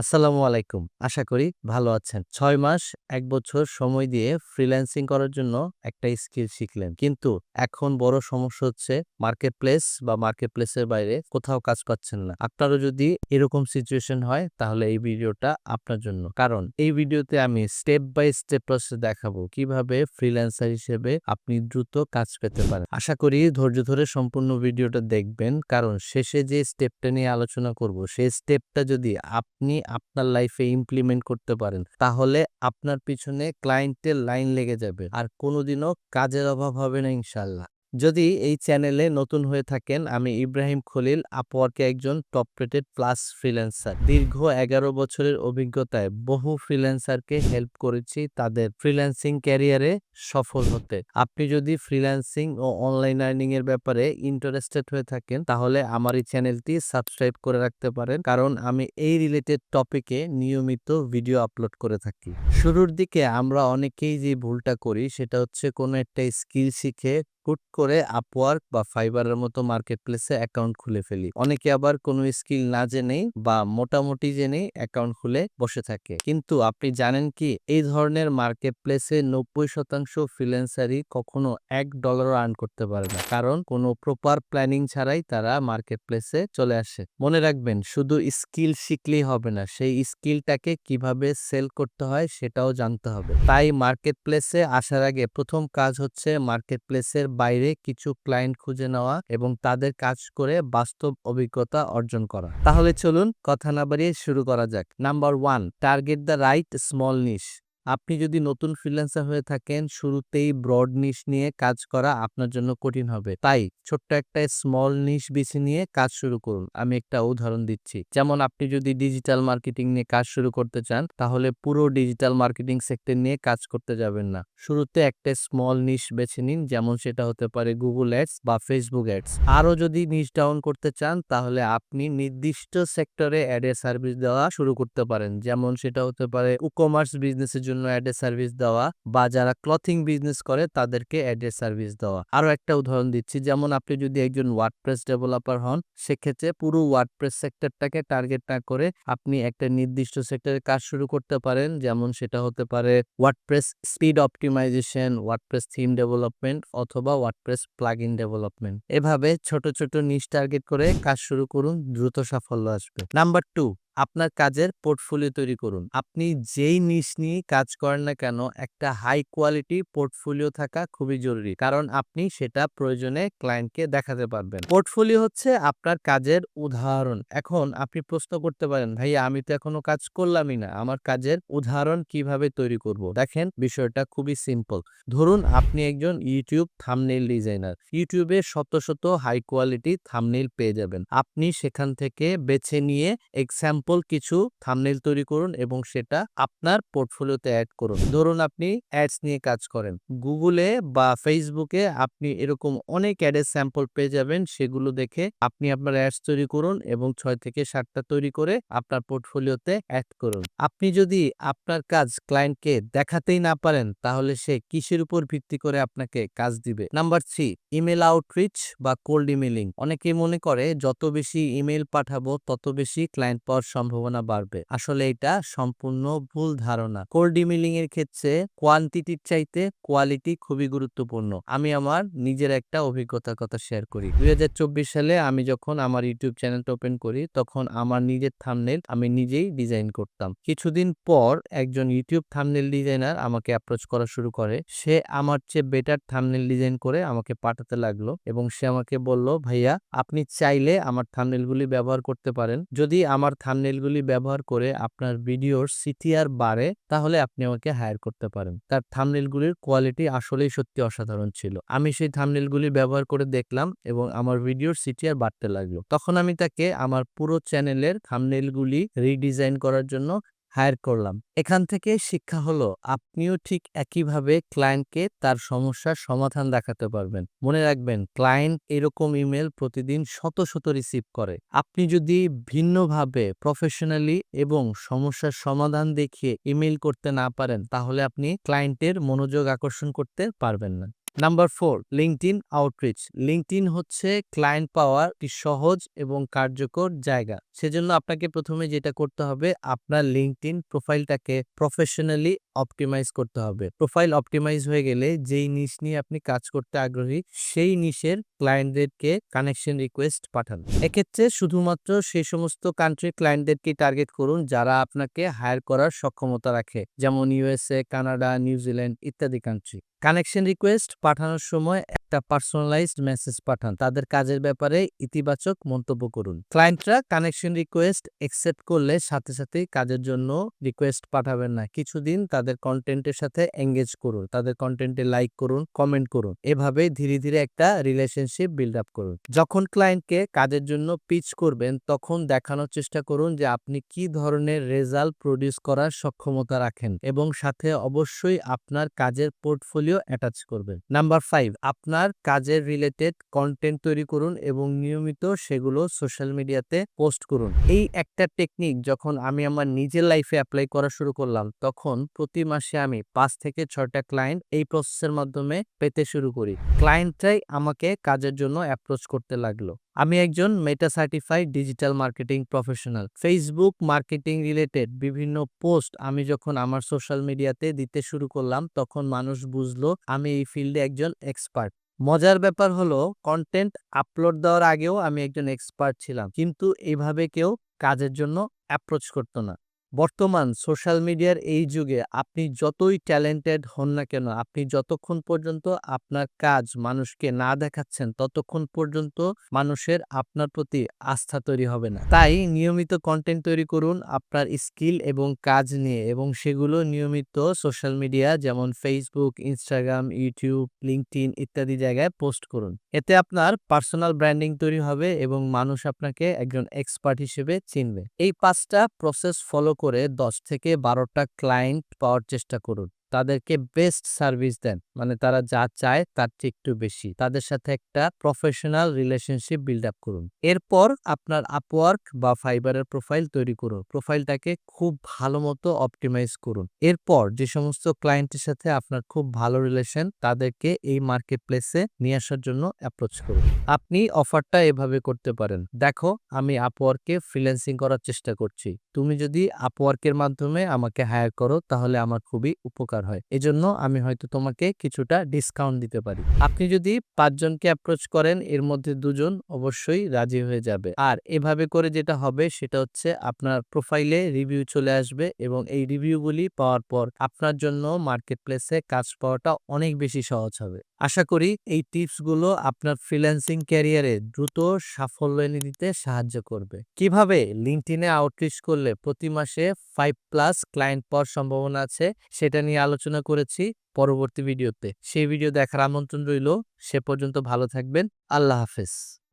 আসসালামু আলাইকুম। আশা করি ভালো আছেন। ছয় মাস, এক বছর সময় দিয়ে ফ্রিল্যান্সিং করার জন্য একটা স্কিল শিখলেন। কিন্তু এখন বড় সমস্যা হচ্ছে মার্কেট প্লেস বা মার্কেট প্লেসের বাইরে কোথাও কাজ পাচ্ছেন না। আপনারও যদি এরকম সিচুয়েশন হয়, তাহলে এই ভিডিওটা আপনার জন্য। কারণ এই ভিডিওতে আমি স্টেপ বাই স্টেপ প্রসেস দেখাবো কীভাবে ফ্রিল্যান্সার হিসেবে আপনি দ্রুত কাজ পেতে পারেন। আশা করি ধৈর্য ধরে সম্পূর্ণ ভিডিওটা দেখবেন। কারণ শেষে যে স্টেপটা নিয়ে আলোচনা করব, সেই স্টেপটা যদি আপনি আপনার লাইফে ইমপ্লিমেন্ট করতে পারেন, তাহলে আপনার পিছনে ক্লায়েন্টের লাইন লেগে যাবে। আর কোনোদিনও কাজের অভাব হবে না ইনশাল্লাহ। যদি এই চ্যানেলে নতুন হয়ে থাকেন, আমি ইব্রাহিম খলিল আপওয়ার্কে একজন টপ রেটেড প্লাস ফ্রিল্যান্সার। দীর্ঘ এগারো বছরের অভিজ্ঞতায় বহু ফ্রিল্যান্সারকে হেল্প করেছি তাদের ফ্রিল্যান্সিং ক্যারিয়ারে সফল হতে। আপনি যদি ফ্রিল্যান্সিং ও অনলাইন আর্নিং এর ব্যাপারে ইন্টারেস্টেড হয়ে থাকেন, তাহলে আমার এই চ্যানেলটি সাবস্ক্রাইব করে রাখতে পারেন, কারণ আমি এই রিলেটেড টপিকে নিয়মিত ভিডিও আপলোড করে থাকি। শুরুর দিকে আমরা অনেকেই যে ভুলটা করি, সেটা হচ্ছে কোনো একটা স্কিল শিখে হুট করে আপওয়ার্ক বা ফাইবারের মতো মার্কেট প্লেসে অ্যাকাউন্ট খুলে ফেলি। অনেকে আবার কোনো স্কিল না জেনেই বা মোটামুটি জেনেই অ্যাকাউন্ট খুলে বসে থাকে। কিন্তু আপনি জানেন কি, এই ধরনের মার্কেট প্লেসে নব্বই শতাংশ ফ্রিল্যান্সারই কখনো এক ডলারও আর্ন করতে পারে না। কারণ কোনো প্রপার প্ল্যানিং ছাড়াই তারা মার্কেট প্লেসে চলে আসে। মনে রাখবেন, শুধু স্কিল শিখলেই হবে না, সেই স্কিলটাকে কীভাবে সেল করতে হয় সেটাও জানতে হবে। তাই মার্কেট প্লেসে আসার আগে প্রথম কাজ হচ্ছে মার্কেট প্লেসের বাইরে কিছু ক্লায়েন্ট খুঁজে নেওয়া এবং তাদের কাজ করে বাস্তব অভিজ্ঞতা অর্জন করা। তাহলে চলুন কথা না বাড়িয়ে শুরু করা যাক। Number one, target the right small niche. আপনি যদি নতুন ফ্রিল্যান্সার হয়ে থাকেন, শুরুতেই ব্রড নিশ নিয়ে কাজ করা আপনার জন্য কঠিন হবে। তাই ছোট্ট একটা স্মল নিশ বেছে নিয়ে কাজ শুরু করুন। আমি একটা উদাহরণ দিচ্ছি। যেমন আপনি যদি ডিজিটাল মার্কেটিং নিয়ে কাজ শুরু করতে চান, তাহলে পুরো ডিজিটাল মার্কেটিং সেক্টর নিয়ে কাজ করতে যাবেন না। শুরুতে একটা স্মল নিশ বেছে নিন, যেমন সেটা হতে পারে গুগল অ্যাডস বা ফেসবুক অ্যাডস আরও যদি নিশ ডাউন করতে চান, তাহলে আপনি নির্দিষ্ট সেক্টরে অ্যাডের সার্ভিস দেওয়া শুরু করতে পারেন। যেমন সেটা হতে পারে ই কমার্স বিজনেসের জন্য অ্যাডের সার্ভিস দেওয়া বা যারা ক্লথিং বিজনেস করে তাদেরকে অ্যাডের সার্ভিস দেওয়া। আরও একটা উদাহরণ দিচ্ছি, যেমন আপনি যদি একজন ওয়ার্ডপ্রেস ডেভেলপার হন, সেক্ষেত্রে পুরো ওয়ার্ডপ্রেস সেক্টরটাকে টার্গেট না করে আপনি একটা নির্দিষ্ট সেক্টরে কাজ শুরু করতে পারেন, যেমন সেটা হতে পারে WordPress speed optimization WordPress theme development অথবা ওয়ার্ডপ্রেস প্লাগ ইন ডেভেলপমেন্ট এভাবে ছোট ছোট নিশ টার্গেট করে কাজ শুরু করুন, দ্রুত সাফল্য আসবে। নাম্বার টু আপনার কাজের পোর্টফোলিও তৈরি করুন। আপনি যেই নিশ নিয়ে কাজ করেন না কেন, একটা হাই কোয়ালিটি পোর্টফোলিও থাকা খুবই জরুরি। কারণ আপনি সেটা প্রয়োজনে ক্লায়েন্টকে দেখাতে পারবেন। পোর্টফোলিও হচ্ছে আপনার কাজের উদাহরণ। এখন আপনি প্রশ্ন করতে পারেন, ভাইয়া, আমি তো এখনও কাজ করলামই না। আমার কাজের উদাহরণ কীভাবে তৈরি করব? দেখেন, বিষয়টা খুবই সিম্পল ধরুন, আপনি একজন ইউটিউব থামনেল ডিজাইনার ইউটিউবে শত শত হাই কোয়ালিটি থামনেল পেয়ে যাবেন। আপনি সেখান থেকে বেছে নিয়ে এক্সাম্পল কিছু থামনেল তৈরি করুন এবং সেটা আপনার পোর্টফোলিওতে অ্যাড করুন। ধরুন আপনি অ্যাডস নিয়ে কাজ করেন। গুগলে বা ফেসবুকে আপনি এরকম অনেক অ্যাডের স্যাম্পল পেয়ে যাবেন, সেগুলো দেখে আপনি আপনার অ্যাডস তৈরি করুন এবং ছয় থেকে সাতটা তৈরি করে আপনার পোর্টফোলিওতে অ্যাড করুন। আপনি যদি আপনার কাজ ক্লায়েন্টকে দেখাতেই না পারেন, তাহলে সে কিসের উপর ভিত্তি করে আপনাকে কাজ দিবে? নাম্বার থ্রি ইমেল আউটরিচ বা কোল্ড ইমেলিং অনেকেই মনে করে, যত বেশি ইমেল পাঠাবো, তত বেশি ক্লায়েন্ট পাওয়ার সম্ভাবনা বাড়বে। আসলে এটা সম্পূর্ণ ভুল ধারণা। কোল্ড ইমেলিং এর ক্ষেত্রে কোয়ান্টিটির চাইতে কোয়ালিটি খুবই গুরুত্বপূর্ণ। আমি আমার নিজের একটা অভিজ্ঞতার কথা শেয়ার করি। দুই সালে আমি যখন আমার ইউটিউব চ্যানেলটা ওপেন করি, তখন আমার নিজের থামনেল আমি নিজেই ডিজাইন করতাম। কিছুদিন পর একজন ইউটিউব থামনেল ডিজাইনার আমাকে অ্যাপ্রোচ করা শুরু করে। সে আমার চেয়ে বেটার থামনেল ডিজাইন করে আমাকে পাঠাতে লাগল এবং সে আমাকে বলল, ভাইয়া, আপনি চাইলে আমার থামনেলগুলি ব্যবহার করতে পারেন। যদি আমার থামনেলগুলি ব্যবহার করে আপনার ভিডিওর সিটিআর বাড়ে, তাহলে আপনি আমাকে হায়ার করতে পারেন। তার থামনেলগুলির কোয়ালিটি আসলেই সত্যি অসাধারণ ছিল। আমি সেই থামনেলগুলি ব্যবহার করে দেখলাম এবং আমার ভিডিওর সিটিআর বাড়তে লাগল। তখন আমি তাকে আমার পুরো চ্যানেলের থামনেলগুলি রিডিজাইন করার জন্য হায়ার করলাম। এখান থেকে শিক্ষা হলো, আপনিও ঠিক একইভাবে ক্লায়েন্টকে তার সমস্যার সমাধান দেখাতে পারবেন। মনে রাখবেন ক্লায়েন্ট এরকম ইমেল প্রতিদিন শত শত রিসিভ করে। আপনি যদি ভিন্নভাবে প্রফেশনালি এবং সমস্যার সমাধান দেখিয়ে ইমেল করতে না পারেন, তাহলে আপনি ক্লায়েন্টের মনোযোগ আকর্ষণ করতে পারবেন না। Number four LinkedIn outreach LinkedIn হচ্ছে ক্লায়েন্ট পাওয়ার একটি সহজ এবং কার্যকর জায়গা। সেজন্য আপনাকে প্রথমে যেটা করতে হবে, আপনার লিঙ্কডইন প্রোফাইলটাকে প্রফেশনালি অপটিমাইজ করতে হবে। প্রোফাইল অপটিমাইজ হয়ে গেলে যেই নিশ নিয়ে আপনি কাজ করতে আগ্রহী, সেই নিশের ক্লায়েন্টদেরকে কানেকশন রিকোয়েস্ট পাঠান। এক্ষেত্রে শুধুমাত্র সেই সমস্ত কান্ট্রির ক্লায়েন্টদেরকে টার্গেট করুন, যারা আপনাকে হায়ার করার সক্ষমতা রাখে। যেমন ইউএসএ কানাডা নিউজিল্যান্ড ইত্যাদি কান্ট্রি কানেকশন রিকোয়েস্ট পাঠানোর সময় একটা পার্সোনালাইজড মেসেজ পাঠান। তাদের কাজের ব্যাপারে ইতিবাচক মন্তব্য করুন। ক্লায়েন্টরা কানেকশন রিকোয়েস্ট একসেপ্ট করলে সাথে সাথেই কাজের জন্য রিকোয়েস্ট পাঠাবেন না। কিছুদিন তাদের কন্টেন্টের সাথে এঙ্গেজ করুন। তাদের কন্টেন্টে লাইক করুন কমেন্ট করুন। এভাবে ধীরে ধীরে একটা রিলেশনশিপ বিল্ড আপ করুন। যখন ক্লায়েন্টকে কাজের জন্য পিচ করবেন, তখন দেখানোর চেষ্টা করুন যে আপনি কি ধরনের রেজাল্ট প্রডিউস করার সক্ষমতা রাখেন এবং সাথে অবশ্যই আপনার কাজের পোর্টফোলিও অ্যাটাচ করবেন। নাম্বার ফাইভ আপনার কাজের রিলেটেড কন্টেন্ট তৈরি করুন এবং নিয়মিত সেগুলো সোশ্যাল মিডিয়াতে পোস্ট করুন। এই একটা টেকনিক যখন আমি আমার নিজের লাইফে অ্যাপ্লাই করা শুরু করলাম, তখন প্রতি মাসে আমি পাঁচ থেকে ছয়টা ক্লায়েন্ট এই প্রসেসের মাধ্যমে পেতে শুরু করি। ক্লায়েন্টটাই আমাকে কাজের জন্য অ্যাপ্রোচ করতে লাগল। আমি একজন Meta certified digital marketing professional Facebook marketing related বিভিন্ন পোস্ট আমি যখন আমার সোশ্যাল মিডিয়াতে দিতে শুরু করলাম, তখন মানুষ বুঝলো আমি এই ফিল্ডে একজন এক্সপার্ট মজার ব্যাপার হলো কন্টেন্ট আপলোড দেওয়ার আগেও আমি একজন এক্সপার্ট ছিলাম। কিন্তু এইভাবে কেউ কাজের জন্য অ্যাপ্রোচ করতো না। বর্তমান সোশ্যাল মিডিয়ার এই যুগে আপনি যতই ট্যালেন্টেড হন না কেন, আপনি যতক্ষণ পর্যন্ত আপনার কাজ মানুষকে না দেখাচ্ছেন, ততক্ষণ পর্যন্ত মানুষের আপনার প্রতি আস্থা তৈরি হবে না। তাই নিয়মিত কন্টেন্ট তৈরি করুন আপনার স্কিল এবং কাজ নিয়ে এবং সেগুলো নিয়মিত সোশ্যাল মিডিয়া যেমন ফেসবুক ইনস্টাগ্রাম ইউটিউব লিঙ্কডইন ইত্যাদি জায়গায় পোস্ট করুন। এতে আপনার পার্সোনাল ব্র্যান্ডিং তৈরি হবে এবং মানুষ আপনাকে একজন এক্সপার্ট হিসেবে চিনবে। এই পাঁচটা প্রসেস ফলো করে দশ থেকে বারোটা ক্লায়েন্ট পাওয়ার চেষ্টা করুন। তাদেরকে বেস্ট সার্ভিস দেন। মানে তারা যা চায় তার চেয়ে একটু বেশি। তাদের সাথে একটা প্রফেশনাল রিলেশনশিপ বিল্ড আপ করুন। এরপর আপনার আপওয়ার্ক বা ফাইবারের প্রোফাইল তৈরি করুন। প্রোফাইলটাকে খুব ভালো মতো অপটিমাইজ করুন। এরপর যে সমস্ত ক্লায়েন্টের সাথে আপনার খুব ভালো রিলেশন তাদেরকে এই মার্কেট প্লেসে নিয়ে আসার জন্য অ্যাপ্রোচ করুন। আপনি অফারটা এভাবে করতে পারেন। দেখো, আমি আপওয়ার্কে ফ্রিল্যান্সিং করার চেষ্টা করছি। তুমি যদি আপওয়ার্কের মাধ্যমে আমাকে হায়ার করো, তাহলে আমার খুবই উপকার হয়। এজন্য আমি হয়তো তোমাকে কিছুটা ডিসকাউন্ট দিতে পারি। আপনি যদি পাঁচজনকে অ্যাপ্রোচ করেন, এর মধ্যে দুজন অবশ্যই রাজি হয়ে যাবে। আর এভাবে করে যেটা হবে, সেটা হচ্ছে আপনার প্রোফাইলে রিভিউ চলে আসবে এবং এই রিভিউগুলি পাওয়ার পর আপনার জন্য মার্কেট প্লেসে কাজ পাওয়াটা অনেক বেশি সহজ হবে। আশা করি এই টিপসগুলো আপনার ফ্রিল্যান্সিং ক্যারিয়ারে দ্রুত সাফল্য এনে দিতে সাহায্য করবে। কীভাবে? লিঙ্কটিনে আউটরিচ করলে প্রতি মাসে ফাইভ প্লাস ক্লায়েন্ট পাওয়ার সম্ভাবনা আছে। সেটা নিয়ে আলোচনা করেছি পরবর্তী ভিডিওতে। সেই ভিডিও দেখার আমন্ত্রণ রইল। সে পর্যন্ত ভালো থাকবেন। আল্লাহ হাফেজ।